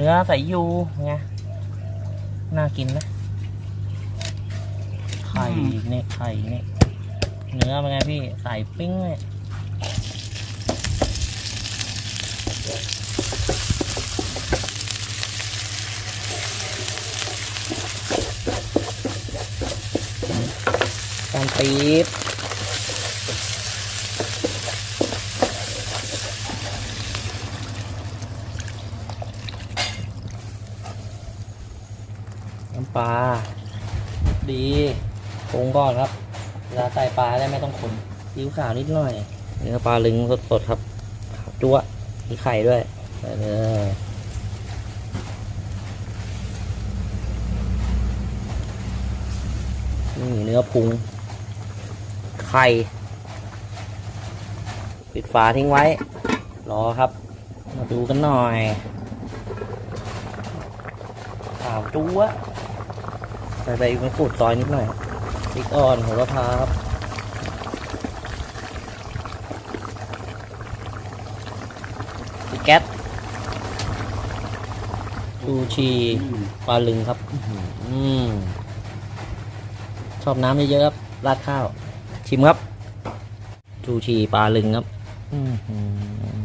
เนื้อใส่ยูไงน่ากินนะไข่เนี่ยไข่เนี่ยเนื้อเป็นไงพี่ใส่ปิ้งเลยการปี๊บ น้ำปลาดีปรุงก่อนครับเวลาใส่ปลาได้ไม่ต้องคนซีอิ๊วขาวนิดหน่อยเนื้อปลาลึงสดๆครับขาวจั๊วะมีไข่ด้วยใส่เลยนี่เนื้อพุง ไข่ ปิดฝาทิ้งไว้ รอครับ มาดูกันหน่อยข่าวจั๊วะ ส่ใบมะกรูดซอยนิดหน่อยพริกอ่อนหระพาครับพริกแก๊สชูชีปลาลึงครับ อืมชอบน้ำเยอะๆครับราดข้าว ชิมครับชูชีปลาลึงครับ อื้อหือ